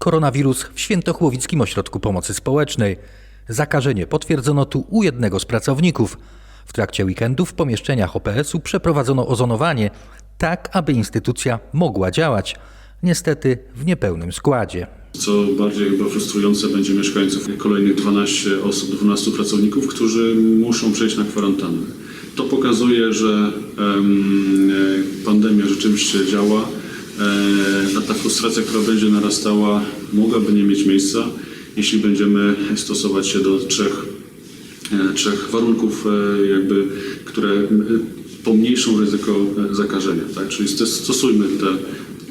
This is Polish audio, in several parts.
Koronawirus w Świętochłowickim Ośrodku Pomocy Społecznej. Zakażenie potwierdzono tu u jednego z pracowników. W trakcie weekendu w pomieszczeniach OPS-u przeprowadzono ozonowanie, tak aby instytucja mogła działać. Niestety w niepełnym składzie. Co bardziej chyba frustrujące będzie mieszkańców kolejnych 12 osób, 12 pracowników, którzy muszą przejść na kwarantannę. To pokazuje, że e, pandemia rzeczywiście działa, e, a ta frustracja, która będzie narastała, mogłaby nie mieć miejsca, jeśli będziemy stosować się do trzech, e, trzech warunków, e, jakby, które pomniejszą ryzyko zakażenia. Tak? Czyli stos- stosujmy te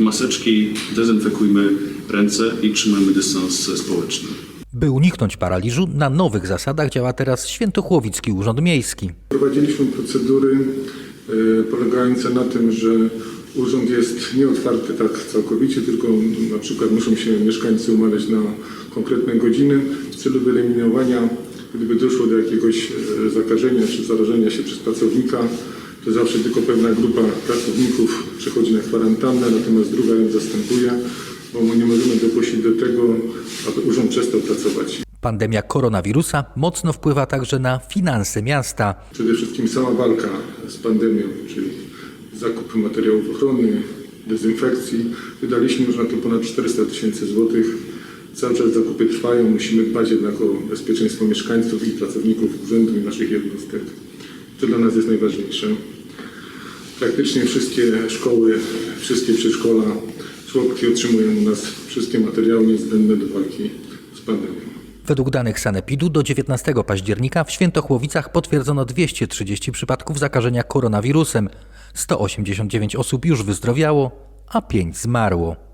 maseczki, dezynfekujmy ręce i trzymajmy dystans społeczny. By uniknąć paraliżu, na nowych zasadach działa teraz Świętochłowicki Urząd Miejski. Prowadziliśmy procedury polegające na tym, że urząd jest nieotwarty tak całkowicie, tylko na przykład muszą się mieszkańcy umawiać na konkretne godziny w celu wyeliminowania, gdyby doszło do jakiegoś e, zakażenia czy zarażenia się przez pracownika, to zawsze tylko pewna grupa pracowników przechodzi na kwarantannę, natomiast druga ją zastępuje, bo my nie możemy dopuścić do tego, aby urząd przestał pracować. Pandemia koronawirusa mocno wpływa także na finanse miasta. Przede wszystkim sama walka z pandemią, czyli zakup materiałów ochrony, dezynfekcji. Wydaliśmy już na to ponad 400 tysięcy złotych. Cały czas zakupy trwają. Musimy dbać jednak o bezpieczeństwo mieszkańców i pracowników urzędu i naszych jednostek. To dla nas jest najważniejsze. Praktycznie wszystkie szkoły, wszystkie przedszkola, żłobki otrzymują u nas wszystkie materiały niezbędne do walki z pandemią. Według danych Sanepidu do 19 października w Świętochłowicach potwierdzono 230 przypadków zakażenia koronawirusem. 189 osób już wyzdrowiało, a 5 zmarło.